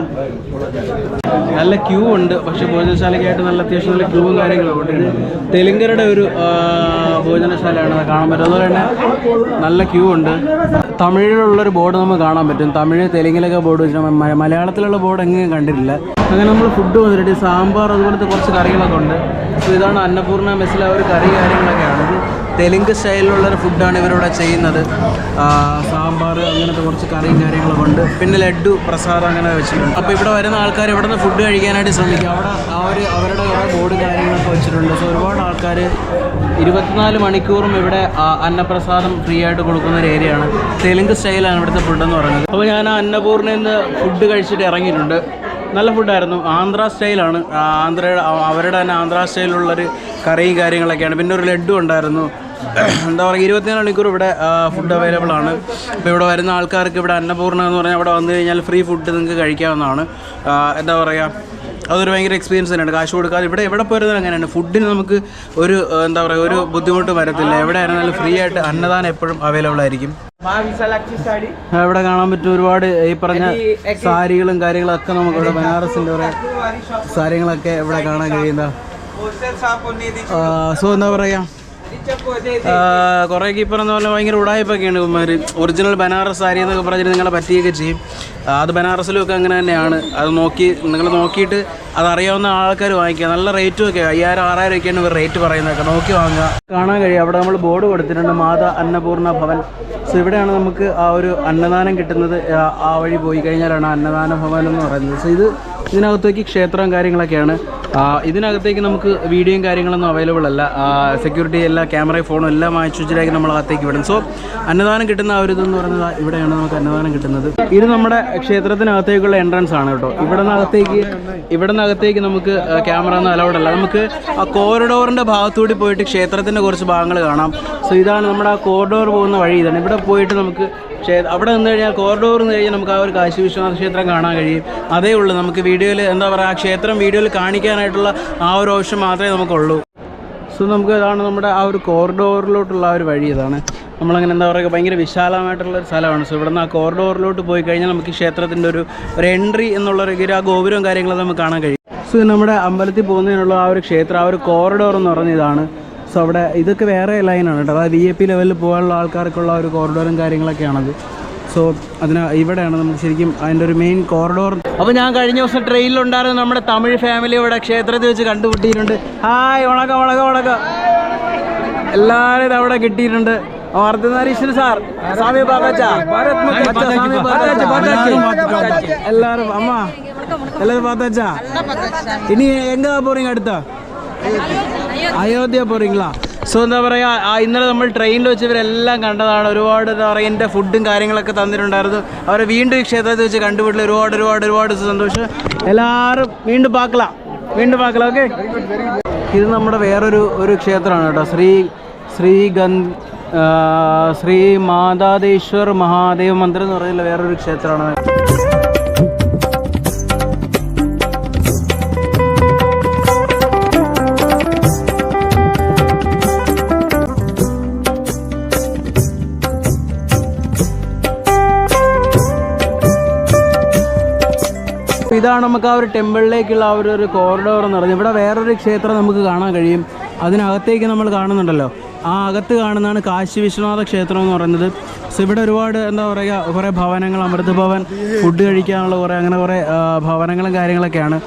നല്ല ക്യൂ ഉണ്ട്. പക്ഷെ ഭോജനശാലയ്ക്കായിട്ട് നല്ല അത്യാവശ്യം നല്ല ക്യൂവും കാര്യങ്ങളും ഉണ്ട്. ഇത് തെലുങ്കരുടെ ഒരു ഭോജനശാലയാണ്. കാണാൻ പറ്റും. അതുപോലെ തന്നെ നല്ല ക്യൂ ഉണ്ട്. തമിഴിലുള്ളൊരു ബോർഡ് നമുക്ക് കാണാൻ പറ്റും. തമിഴ് തെലുങ്കിലൊക്കെ ബോർഡ് വെച്ചിട്ട് മലയാളത്തിലുള്ള ബോർഡ് എങ്ങനെയും കണ്ടിട്ടില്ല. അങ്ങനെ നമ്മൾ ഫുഡ് വന്നിട്ട് സാമ്പാർ അതുപോലത്തെ കുറച്ച് കറികളൊക്കെ ഉണ്ട്. സോ ഇതാണ് അന്നപൂർണ മെസ്സിലെ ഒരു കറി കാര്യങ്ങളൊക്കെയാണ്. ഇത് തെലുങ്ക് സ്റ്റൈലിലുള്ള ഒരു ഫുഡാണ് ഇവരിവിടെ ചെയ്യുന്നത്. സാമ്പാർ അങ്ങനത്തെ കുറച്ച് കറിയും കാര്യങ്ങളൊക്കെ ഉണ്ട്. പിന്നെ ലഡു പ്രസാദം അങ്ങനെ വെച്ചിട്ടുണ്ട്. അപ്പോൾ ഇവിടെ വരുന്ന ആൾക്കാർ ഇവിടെ നിന്ന് ഫുഡ് കഴിക്കാനായിട്ട് ശ്രമിക്കും. അവിടെ അവർ അവരുടെ കുറേ ബോർഡ് കാര്യങ്ങളൊക്കെ വെച്ചിട്ടുണ്ട്. സോ ഒരുപാട് ആൾക്കാർ ഇരുപത്തിനാല് മണിക്കൂറും ഇവിടെ അന്നപ്രസാദം ഫ്രീ ആയിട്ട് കൊടുക്കുന്ന ഒരു ഏരിയയാണ് തെലുങ്ക് സ്റ്റൈലാണ് ഇവിടുത്തെ ഫുഡ് എന്ന് പറയുന്നത്. അപ്പോൾ ഞാൻ അന്നപൂർണയിൽ നിന്ന് ഫുഡ് കഴിച്ചിട്ട് ഇറങ്ങിയിട്ടുണ്ട്. നല്ല ഫുഡായിരുന്നു. ആന്ധ്ര സ്റ്റൈലാണ്. ആന്ധ്ര അവരുടെ തന്നെ ആന്ധ്ര സ്റ്റൈലുള്ളൊരു കറിയും കാര്യങ്ങളൊക്കെയാണ്. പിന്നെ ഒരു ലഡു ഉണ്ടായിരുന്നു. എന്താ പറയുക ഇരുപത്തിനാല് മണിക്കൂർ ഇവിടെ ഫുഡ് അവൈലബിൾ ആണ്. ഇപ്പോൾ ഇവിടെ വരുന്ന ആൾക്കാർക്ക് ഇവിടെ അന്നപൂർണ എന്ന് പറഞ്ഞാൽ അവിടെ വന്നു കഴിഞ്ഞാൽ ഫ്രീ ഫുഡ് നിങ്ങൾക്ക് കഴിക്കാവുന്നതാണ്. എന്താ പറയുക അതൊരു ഭയങ്കര എക്സ്പീരിയൻസ് തന്നെയാണ്. കാശ് കൊടുക്കാതെ ഇവിടെ എവിടെ പോയിരുന്നാലും അങ്ങനെയാണ്. ഫുഡിന് നമുക്ക് ഒരു എന്താ പറയുക ഒരു ബുദ്ധിമുട്ട് വരത്തില്ല. എവിടെ ആയിരുന്നാലും ഫ്രീ ആയിട്ട് അന്നദാനം എപ്പോഴും അവൈലബിൾ ആയിരിക്കും. ഇവിടെ കാണാൻ പറ്റും ഒരുപാട് ഈ പറഞ്ഞ സാരികളും കാര്യങ്ങളും കാര്യങ്ങളൊക്കെ നമുക്ക് ഇവിടെ ബനാറസിന്റെ കുറെ സാരികളൊക്കെ ഇവിടെ കാണാൻ കഴിയുന്ന സോ എന്താ പറയാ? കുറേ കീപ്പർ എന്ന് പറഞ്ഞാൽ ഭയങ്കര ഉടായ്പൊക്കെയാണ് ഇവന്മാർ ഒറിജിനൽ ബനാറസ് സാരി എന്നൊക്കെ പറഞ്ഞിട്ട് നിങ്ങളെ പറ്റിയൊക്കെ ചെയ്യും. അത് ബനാറസിലും ഒക്കെ അങ്ങനെ തന്നെയാണ്. അത് നോക്കി നിങ്ങൾ നോക്കിയിട്ട് അതറിയാവുന്ന ആൾക്കാർ വാങ്ങിക്കുക. നല്ല റേറ്റും ഒക്കെ അയ്യായിരം ആറായിരം ഒക്കെയാണ് ഇവർ റേറ്റ് പറയുന്നതൊക്കെ. നോക്കി വാങ്ങുക. കാണാൻ കഴിയും. അവിടെ നമ്മൾ ബോർഡ് കൊടുത്തിട്ടുണ്ട്. മാതാ അന്നപൂർണ ഭവൻ. സോ ഇവിടെയാണ് നമുക്ക് ആ ഒരു അന്നദാനം കിട്ടുന്നത്. ആ വഴി പോയി കഴിഞ്ഞാലാണ് അന്നദാന ഭവൻ എന്ന് പറയുന്നത്. സോ ഇത് ഇതിനകത്തേക്ക് ക്ഷേത്രവും കാര്യങ്ങളൊക്കെയാണ്. ഇതിനകത്തേക്ക് നമുക്ക് വീഡിയോയും കാര്യങ്ങളൊന്നും അവൈലബിൾ അല്ല. സെക്യൂരിറ്റി എല്ലാ ക്യാമറയും ഫോണും എല്ലാം വാങ്ങിച്ചു വെച്ചിട്ടായിരിക്കും നമ്മൾ അകത്തേക്ക് വിടും. സോ അന്നദാനം കിട്ടുന്ന ആ ഒരു ഇതെന്ന് പറയുന്നത് ഇവിടെയാണ് നമുക്ക് അന്നദാനം കിട്ടുന്നത്. ഇത് നമ്മുടെ ക്ഷേത്രത്തിനകത്തേക്കുള്ള എൻട്രൻസ് ആണ് കേട്ടോ. ഇവിടെ നിന്നകത്തേക്ക് ഇവിടെ നിന്നകത്തേക്ക് നമുക്ക് ക്യാമറ ഒന്നും അലൗഡ് അല്ല. നമുക്ക് ആ കോറിഡോറിന്റെ ഭാഗത്തൂടി പോയിട്ട് ക്ഷേത്രത്തിന്റെ കുറച്ച് ഭാഗങ്ങൾ കാണാം. സോ ഇതാണ് നമ്മുടെ ആ കോറിഡോർ പോകുന്ന വഴി. ഇതാണ്. ഇവിടെ പോയിട്ട് നമുക്ക് ക്ഷേ അവിടെ നിന്ന് കഴിഞ്ഞാൽ കോറിഡോർ നിന്ന് കഴിഞ്ഞാൽ നമുക്ക് ആ ഒരു കാശി വിശ്വനാഥ ക്ഷേത്രം കാണാൻ കഴിയും. അതേ ഉള്ളൂ. നമുക്ക് വീഡിയോയിൽ എന്താ പറയുക ആ ക്ഷേത്രം വീഡിയോയിൽ കാണിക്കാനായിട്ടുള്ള ആ ഒരു ഓപ്ഷൻ മാത്രമേ നമുക്കുള്ളൂ. സോ നമുക്ക് ഇതാണ് നമ്മുടെ ആ ഒരു കോറിഡോറിലോട്ടുള്ള ആ ഒരു വഴി ഇതാണ്. നമ്മളങ്ങനെ എന്താ പറയുക ഭയങ്കര വിശാലമായിട്ടുള്ള ഒരു സ്ഥലമാണ്. സോ ഇവിടെ നിന്ന് ആ കോറിഡോറിലോട്ട് പോയി കഴിഞ്ഞാൽ നമുക്ക് ക്ഷേത്രത്തിന്റെ ഒരു ഒരു എൻട്രി എന്നുള്ള ഒരു ആ ഗോപുരവും കാര്യങ്ങളൊക്കെ നമുക്ക് കാണാൻ കഴിയും. സോ നമ്മുടെ അമ്പലത്തിൽ പോകുന്നതിനുള്ള ആ ഒരു ക്ഷേത്രം ആ ഒരു കോറിഡോർ എന്ന് പറഞ്ഞ ഇതാണ്. സോ അവിടെ ഇതൊക്കെ വേറെ ലൈനാണ് കേട്ടോ. അതായത് വി എ പി ലെവലിൽ പോകാനുള്ള ആൾക്കാർക്കുള്ള ഒരു കോറിഡോറും കാര്യങ്ങളൊക്കെയാണത്. സോ അതിന് ഇവിടെയാണ് നമുക്ക് ശരിക്കും അതിന്റെ ഒരു മെയിൻ കോറിഡോർ അപ്പോൾ ഞാൻ കഴിഞ്ഞ ദിവസം ട്രെയിനിലുണ്ടായിരുന്ന നമ്മുടെ തമിഴ് ഫാമിലി ഇവിടെ ക്ഷേത്രത്തിൽ വെച്ച് കണ്ടുപിട്ടിയിട്ടുണ്ട് ഹായ് ഉണക്ക ഉണക്ക ഉണക്ക എല്ലാവരും അവിടെ കിട്ടിയിട്ടുണ്ട്. സാർ എല്ലാരും അമ്മ. എല്ലാരും പാത്താച്ചാ ഇനി എങ്കാ പോറീങ്ക അടുത്ത? അയോധ്യ. പോറീങ്ളാ സോ എന്താ പറയാ ഇന്നലെ നമ്മൾ ട്രെയിനിൽ വെച്ച് ഇവരെല്ലാം കണ്ടതാണ്. ഒരുപാട് എന്താ പറയുക എന്റെ ഫുഡും കാര്യങ്ങളൊക്കെ തന്നിട്ടുണ്ടായിരുന്നു. അവരെ വീണ്ടും ഈ ക്ഷേത്രത്തിൽ വെച്ച് കണ്ടുപിടില്ല ഒരുപാട് ഒരുപാട് ഒരുപാട് സന്തോഷം. എല്ലാവരും വീണ്ടും പാക്കലാം വീണ്ടും പാക്കല ഓക്കെ? ഇത് നമ്മുടെ വേറൊരു ഒരു ക്ഷേത്രമാണ് കേട്ടോ. ശ്രീ ശ്രീ ഗന്ധ ശ്രീ മാതാദേശ്വർ മഹാദേവ് മന്ദിരം എന്ന് പറയുന്ന വേറൊരു ക്ഷേത്രമാണ്. അപ്പൊ ഇതാണ് നമുക്ക് ആ ഒരു ടെമ്പിളിലേക്കുള്ള ആ ഒരു ഒരു കോറിഡോർ എന്ന് പറയുന്നത് ഇവിടെ വേറൊരു ക്ഷേത്രം നമുക്ക് കാണാൻ കഴിയും. അതിനകത്തേക്ക് നമ്മൾ കാണുന്നുണ്ടല്ലോ. ആ അകത്ത് കാണുന്നതാണ് കാശി വിശ്വനാഥ ക്ഷേത്രം എന്ന് പറയുന്നത്. സോ ഇവിടെ ഒരുപാട് എന്താ പറയുക കുറേ ഭവനങ്ങൾ അമൃത് ഭവൻ ഫുഡ് കഴിക്കാനുള്ള കുറേ അങ്ങനെ കുറേ ഭവനങ്ങളും കാര്യങ്ങളൊക്കെയാണ്.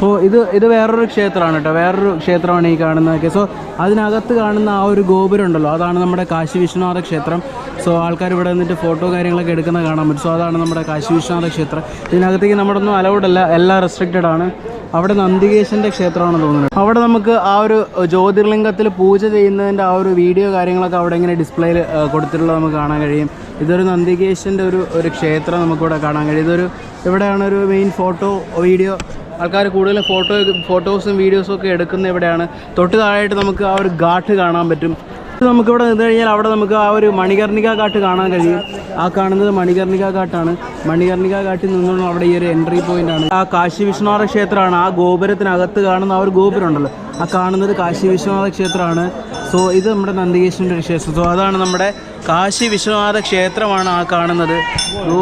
സോ ഇത് ഇത് വേറൊരു ക്ഷേത്രമാണ് കേട്ടോ. വേറൊരു ക്ഷേത്രമാണ് ഈ കാണുന്നതൊക്കെ. സോ അതിനകത്ത് കാണുന്ന ആ ഒരു ഗോപുരം ഉണ്ടല്ലോ. അതാണ് നമ്മുടെ കാശി വിശ്വനാഥ ക്ഷേത്രം. സോ ആൾക്കാർ ഇവിടെ നിന്നിട്ട് ഫോട്ടോ കാര്യങ്ങളൊക്കെ എടുക്കുന്ന കാണാൻ പറ്റും. സോ അതാണ് നമ്മുടെ കാശി വിശ്വനാഥ ക്ഷേത്രം. ഇതിനകത്തേക്ക് നമ്മുടെ ഒന്നും അലൗഡ് അല്ല. എല്ലാം റെസ്ട്രിക്റ്റഡ് ആണ്. അവിടെ നന്ദികേശന്റെ ക്ഷേത്രമാണെന്ന് തോന്നുന്നത് അവിടെ നമുക്ക് ആ ഒരു ജ്യോതിർലിംഗത്തിൽ പൂജ ചെയ്യുന്നതിന്റെ ആ ഒരു വീഡിയോ കാര്യങ്ങളൊക്കെ അവിടെ ഇങ്ങനെ ഡിസ്പ്ലേയിൽ കൊടുത്തിട്ടുള്ളത് നമുക്ക് കാണാൻ കഴിയും. ഇതൊരു നന്ദികേശന്റെ ഒരു ഒരു ക്ഷേത്രം നമുക്കിവിടെ കാണാൻ കഴിയും. ഇതൊരു ഇവിടെയാണ് ഒരു മെയിൻ ഫോട്ടോ വീഡിയോ ആൾക്കാർ കൂടുതലും ഫോട്ടോ ഫോട്ടോസും വീഡിയോസും ഒക്കെ എടുക്കുന്ന ഇവിടെയാണ്. തൊട്ട് താഴെയായിട്ട് നമുക്ക് ആ ഒരു ഘാട്ട് കാണാൻ പറ്റും. നമുക്കിവിടെ നിന്ന് കഴിഞ്ഞാൽ അവിടെ നമുക്ക് ആ ഒരു മണികർണിക കാട്ട് കാണാൻ കഴിയും. ആ കാണുന്നത് മണികർണിക കാട്ടാണ് മണികർണിക കാട്ടിൽ നിന്നുള്ള അവിടെ ഈ ഒരു എൻട്രി പോയിന്റ് ആണ്. ആ കാശി വിശ്വനാഥ ക്ഷേത്രമാണ്. ആ ഗോപുരത്തിനകത്ത് കാണുന്ന ആ ഒരു ഗോപുരം ഉണ്ടല്ലോ ആ കാണുന്നത് കാശി വിശ്വനാഥ ക്ഷേത്രമാണ്. സോ ഇത് നമ്മുടെ നന്ദികേശ്വരന്റെ ഒരു ക്ഷേത്രം. സോ അതാണ് നമ്മുടെ കാശി വിശ്വനാഥ ക്ഷേത്രമാണ് ആ കാണുന്നത്.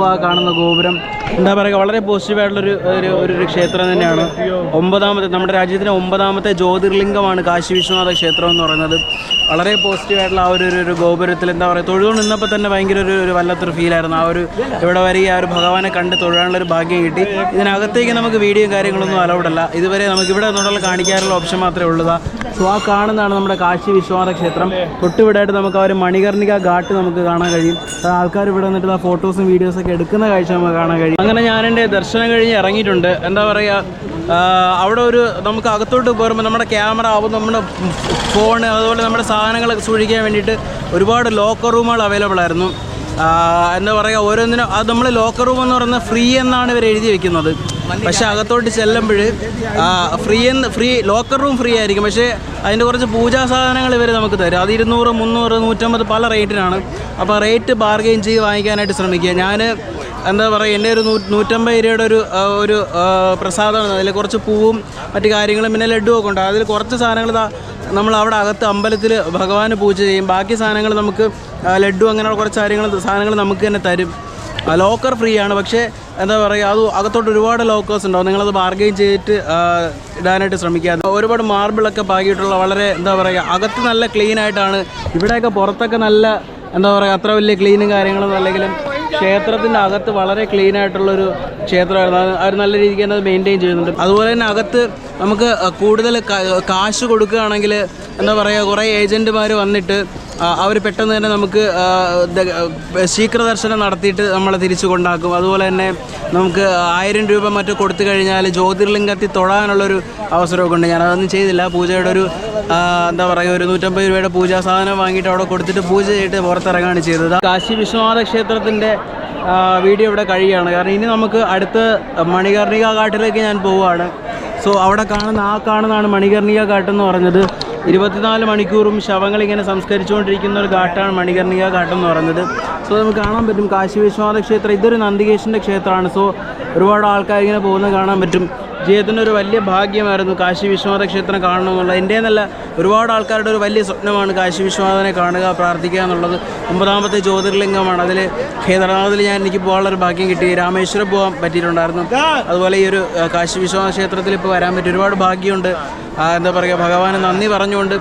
ആ കാണുന്ന ഗോപുരം. എന്താ പറയുക വളരെ പോസിറ്റീവായിട്ടുള്ളൊരു ഒരു ഒരു ക്ഷേത്രം തന്നെയാണ്. ഒമ്പതാമത്തെ നമ്മുടെ രാജ്യത്തിലെ ഒമ്പതാമത്തെ ജ്യോതിർലിംഗമാണ് കാശി വിശ്വനാഥ ക്ഷേത്രം എന്ന് പറയുന്നത്. വളരെ പോസിറ്റീവായിട്ടുള്ള ആ ഒരു ഒരു- ഗോപുരത്തിൽ എന്താ പറയുക തൊഴുകൊണ്ട് നിന്നപ്പോൾ തന്നെ ഭയങ്കര ഒരു ഒരു വല്ലാത്തൊരു ഫീലായിരുന്നു ആ ഒരു ഇവിടെ വരെ ആ ഒരു ഭഗവാനെ കണ്ട് തൊഴാനുള്ള ഒരു ഭാഗ്യം കിട്ടി. ഇതിനകത്തേക്ക് നമുക്ക് വീഡിയോ കാര്യങ്ങളൊന്നും അലൗഡ് അല്ല. ഇതുവരെ നമുക്ക് ഇവിടെ നിന്നുള്ള കാണിക്കാനുള്ള ഓപ്ഷൻ മാത്രമേ ഉള്ളൂ. സോ ആ കാണുന്നതാണ് നമ്മുടെ കാശി വിശ്വനാഥ ക്ഷേത്രം. തൊട്ടുവിടായിട്ട് നമുക്ക് ആ ഒരു മണികർണിക ഘാട്ട് നമുക്ക് കാണാൻ കഴിയും. ആൾക്കാർ ഇവിടെ വന്നിട്ട് ആ ഫോട്ടോസും വീഡിയോസും ഒക്കെ എടുക്കുന്ന കാഴ്ച നമുക്ക് കാണാൻ കഴിയും. അങ്ങനെ ഞാൻ എന്റെ ദർശനം കഴിഞ്ഞ് ഇറങ്ങിയിട്ടുണ്ട്. എന്താ പറയുക അവിടെ ഒരു നമുക്ക് അകത്തോട്ട് കയറുമ്പോൾ നമ്മുടെ ക്യാമറ ആവും നമ്മുടെ ഫോൺ അതുപോലെ നമ്മുടെ സാധനങ്ങളൊക്കെ സൂക്ഷിക്കാൻ വേണ്ടിയിട്ട് ഒരുപാട് ലോക്കർ റൂമുകൾ അവൈലബിൾ ആയിരുന്നു. എന്താ പറയുക ഓരോന്നിനും അത് നമ്മൾ ലോക്കർ റൂം എന്ന് പറയുന്നത് ഫ്രീ എന്നാണ് ഇവർ എഴുതി വെക്കുന്നത്. പക്ഷേ അകത്തോട്ട് ചെല്ലുമ്പോൾ ഫ്രീ എന്ന് ഫ്രീ ലോക്കർ റൂം ഫ്രീ ആയിരിക്കും. പക്ഷേ അതിന്റെ കുറച്ച് പൂജാ സാധനങ്ങൾ ഇവർ നമുക്ക് തരും. അത് ഇരുന്നൂറ് മുന്നൂറ് നൂറ്റമ്പത് പല റേറ്റിനാണ്. അപ്പോൾ റേറ്റ് ബാർഗെയിൻ ചെയ്ത് വാങ്ങിക്കാനായിട്ട് ശ്രമിക്കുക. ഞാൻ എന്താ പറയുക എന്റെ ഒരു നൂ നൂറ്റമ്പത് രൂപയുടെ ഒരു ഒരു പ്രസാദമാണ്. അതിൽ കുറച്ച് പൂവും മറ്റു കാര്യങ്ങളും പിന്നെ ലഡുവൊക്കെ ഉണ്ട്. അതിൽ കുറച്ച് സാധനങ്ങൾ നമ്മൾ അവിടെ അകത്ത് അമ്പലത്തിൽ ഭഗവാന് പൂജ ചെയ്യും. ബാക്കി സാധനങ്ങൾ നമുക്ക് ലഡു അങ്ങനെയുള്ള കുറച്ച് കാര്യങ്ങൾ സാധനങ്ങൾ നമുക്ക് തന്നെ തരും. ലോക്കർ ഫ്രീ ആണ്. പക്ഷേ എന്താ പറയുക അത് അകത്തോട്ട് ഒരുപാട് ലോക്കേഴ്സ് ഉണ്ടാവും. നിങ്ങളത് ബാർഗെയിൻ ചെയ്തിട്ട് ഇടാനായിട്ട് ശ്രമിക്കുക. ഒരുപാട് മാർബിളൊക്കെ പാകിയിട്ടുള്ള വളരെ എന്താ പറയുക അകത്ത് നല്ല ക്ലീൻ ആയിട്ടാണ്. ഇവിടെയൊക്കെ പുറത്തൊക്കെ നല്ല എന്താ പറയുക അത്ര വലിയ ക്ലീനും കാര്യങ്ങളും അല്ലെങ്കിലും ക്ഷേത്രത്തിന്റെ അകത്ത് വളരെ ക്ലീൻ ആയിട്ടുള്ളൊരു ക്ഷേത്രമായിരുന്നു. അവർ നല്ല രീതിക്ക് തന്നെ അത് മെയിന്റെയിൻ ചെയ്യുന്നുണ്ട്. അതുപോലെ തന്നെ അകത്ത് നമുക്ക് കൂടുതൽ കാശ് കൊടുക്കുകയാണെങ്കിൽ എന്താ പറയുക കുറേ ഏജന്റുമാർ വന്നിട്ട് അവർ പെട്ടെന്ന് തന്നെ നമുക്ക് ശീക്രദർശനം നടത്തിയിട്ട് നമ്മളെ തിരിച്ചു കൊണ്ടാക്കും. അതുപോലെ തന്നെ നമുക്ക് ആയിരം രൂപ മറ്റോ കൊടുത്തു കഴിഞ്ഞാൽ ജ്യോതിർലിംഗത്തിൽ തൊഴാനുള്ളൊരു അവസരമൊക്കെ ഉണ്ട്. ഞാൻ അതൊന്നും ചെയ്തില്ല. പൂജയുടെ ഒരു എന്താ പറയുക ഒരു നൂറ്റമ്പത് രൂപയുടെ പൂജാ സാധനം വാങ്ങിയിട്ട് അവിടെ കൊടുത്തിട്ട് പൂജ ചെയ്തിട്ട് പുറത്തിറങ്ങുകയാണ് ചെയ്തത്. കാശി വിശ്വനാഥ ക്ഷേത്രത്തിന്റെ വീഡിയോ ഇവിടെ കഴിയുകയാണ്. കാരണം ഇനി നമുക്ക് അടുത്ത മണികർണിക ഘാട്ടിലേക്ക് ഞാൻ പോവുകയാണ്. സോ അവിടെ കാണുന്ന ആ കാണുന്നതാണ് മണികർണിക ഘാട്ടെന്ന് പറഞ്ഞത്. ഇരുപത്തിനാല് മണിക്കൂറും ശവങ്ങൾ ഇങ്ങനെ സംസ്കരിച്ചുകൊണ്ടിരിക്കുന്ന ഒരു ഘാട്ടാണ് മണികർണിക ഘാട്ടം എന്ന് പറയുന്നത്. സോ നമുക്ക് കാണാൻ പറ്റും കാശി വിശ്വനാഥ ക്ഷേത്രം. ഇതൊരു നന്ദികേശന്റെ ക്ഷേത്രമാണ്. സോ ഒരുപാട് ആൾക്കാർ ഇങ്ങനെ പോകുന്നത് കാണാൻ പറ്റും. ജീവിതത്തിന്റെ ഒരു വലിയ ഭാഗ്യമായിരുന്നു കാശി വിശ്വനാഥ ക്ഷേത്രം കാണണമെന്നുള്ളത് എന്റെ നല്ല ഒരുപാട് ആൾക്കാരുടെ ഒരു വലിയ സ്വപ്നമാണ് കാശി വിശ്വനാഥനെ കാണുക പ്രാർത്ഥിക്കുക എന്നുള്ളത്. ഒമ്പതാമത്തെ ജ്യോതിർലിംഗമാണ്. അതിൽ കേദാർനാഥിൽ ഞാൻ എനിക്ക് പോകാനുള്ളൊരു ഭാഗ്യം കിട്ടി. രാമേശ്വരം പോകാൻ പറ്റിയിട്ടുണ്ടായിരുന്നു. അതുപോലെ ഈ ഒരു കാശി വിശ്വനാഥ ക്ഷേത്രത്തിൽ ഇപ്പോൾ വരാൻ പറ്റി ഒരുപാട് ഭാഗ്യമുണ്ട്. എന്താ പറയുക ഭഗവാന് നന്ദി പറഞ്ഞുകൊണ്ട്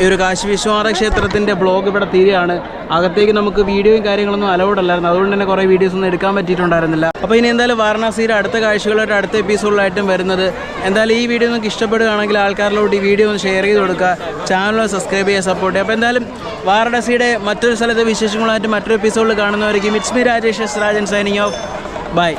ഈ ഒരു കാശി വിശ്വനാഥ ക്ഷേത്രത്തിന്റെ ബ്ലോഗ് ഇവിടെ തീരുകയാണ് അകത്തേക്ക് നമുക്ക് വീഡിയോയും കാര്യങ്ങളൊന്നും അലൗഡ് അല്ലായിരുന്നു. അതുകൊണ്ട് തന്നെ കുറേ വീഡിയോസ് ഒന്നും എടുക്കാൻ പറ്റിയിട്ടുണ്ടായിരുന്നില്ല. അപ്പോൾ ഇനി എന്തായാലും വാരണാസിയുടെ അടുത്ത കാഴ്ചകളായിട്ട് അടുത്ത എപ്പിസോഡിലായിട്ടും വരുന്നത്. എന്തായാലും ഈ വീഡിയോ നിങ്ങൾക്ക് ഇഷ്ടപ്പെടുകയാണെങ്കിൽ ആൾക്കാരിലോട്ട് ഈ വീഡിയോ ഒന്ന് ഷെയർ ചെയ്ത് കൊടുക്കുക. ചാനൽ സബ്സ്ക്രൈബ് ചെയ്യുക സപ്പോർട്ട് ചെയ്യുക. അപ്പോൾ എന്തായാലും വാരണാസിയുടെ മറ്റൊരു സ്ഥലത്തെ വിശേഷങ്ങളായിട്ട് മറ്റൊരു എപ്പിസോഡിൽ കാണുന്നവരേക്കും. It's me Rajesh Rajan signing off bye